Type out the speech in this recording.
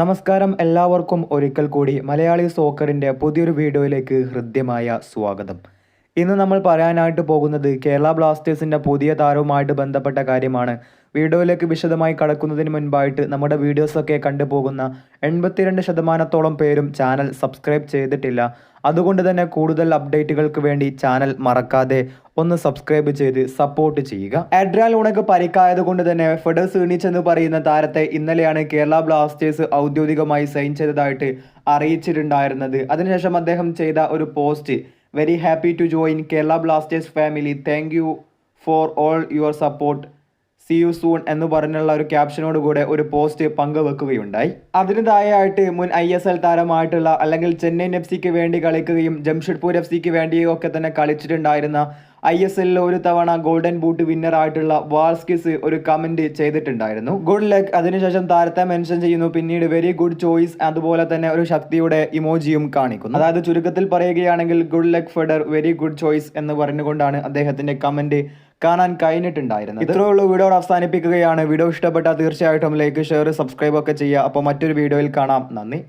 നമസ്കാരം എല്ലാവർക്കും ഒരിക്കൽ കൂടി മലയാളി സോക്കറിന്റെ പുതിയൊരു വീഡിയോയിലേക്ക് ഹൃദ്യമായ സ്വാഗതം. ഇന്ന് നമ്മൾ പറയാനായിട്ട് പോകുന്നത് കേരള ബ്ലാസ്റ്റേഴ്സിന്റെ പുതിയ താരവുമായിട്ട് ബന്ധപ്പെട്ട കാര്യമാണ്. വീഡിയോയിലേക്ക് വിശദമായി കടക്കുന്നതിന് മുൻപായിട്ട് നമ്മുടെ വീഡിയോസൊക്കെ കണ്ടുപോകുന്ന എൺപത്തിരണ്ട് ശതമാനത്തോളം പേരും ചാനൽ സബ്സ്ക്രൈബ് ചെയ്തിട്ടില്ല. അതുകൊണ്ട് തന്നെ കൂടുതൽ അപ്ഡേറ്റുകൾക്ക് വേണ്ടി ചാനൽ മറക്കാതെ ഒന്ന് സബ്സ്ക്രൈബ് ചെയ്ത് സപ്പോർട്ട് ചെയ്യുക. എഡ്രാൽ ഉണക്ക് പരിക്കായത് കൊണ്ട് തന്നെ ഫെഡർ സീണിച്ച് എന്ന് പറയുന്ന താരത്തെ ഇന്നലെയാണ് കേരള ബ്ലാസ്റ്റേഴ്സ് ഔദ്യോഗികമായി സൈൻ ചെയ്തതായിട്ട് അറിയിച്ചിട്ടുണ്ടായിരുന്നത്. അതിനുശേഷം അദ്ദേഹം ചെയ്ത ഒരു post very happy to join Kerala Blasters family thank you for all your support see you soon എന്ന് പറഞ്ഞുള്ള ഒരു ക്യാപ്ഷനോട് കൂടെ ഒരു പോസ്റ്റ് പങ്കുവെക്കുകയുണ്ടായി. അതിന് മുൻ ഐ എസ് എൽ താരമായിട്ടുള്ള അല്ലെങ്കിൽ ചെന്നൈയിൻ എഫ് സിക്ക് വേണ്ടി കളിക്കുകയും ജംഷഡ്പൂർ എഫ് സിക്ക് വേണ്ടിയും ഒക്കെ തന്നെ കളിച്ചിട്ടുണ്ടായിരുന്ന ഐ എസ് എല്ലിൽ ഒരു തവണ ഗോൾഡൻ ബൂട്ട് വിന്നർ ആയിട്ടുള്ള വാൾസ്കിസ് ഒരു കമന്റ് ചെയ്തിട്ടുണ്ടായിരുന്നു. ഗുഡ് ലക്ക് അതിനുശേഷം താരത്തെ മെൻഷൻ ചെയ്യുന്നു. പിന്നീട് വെരി ഗുഡ് ചോയ്സ് അതുപോലെ തന്നെ ഒരു ശക്തിയുടെ ഇമോജിയും കാണിക്കുന്നു. അതായത് ചുരുക്കത്തിൽ പറയുകയാണെങ്കിൽ good luck Feder very good choice എന്ന് പറഞ്ഞുകൊണ്ടാണ് അദ്ദേഹത്തിന്റെ കമന്റ് കാണാൻ കഴിഞ്ഞിട്ടുണ്ടായിരുന്നു ഇത്രയേ ഉള്ളൂ വീഡിയോ അവസാനിപ്പിക്കുകയാണ്. വീഡിയോ ഇഷ്ടപ്പെട്ടാൽ തീർച്ചയായിട്ടും ലൈക്ക് ഷെയർ സബ്സ്ക്രൈബ് ഒക്കെ ചെയ്യുക. അപ്പോൾ മറ്റൊരു വീഡിയോയിൽ കാണാം. നന്ദി.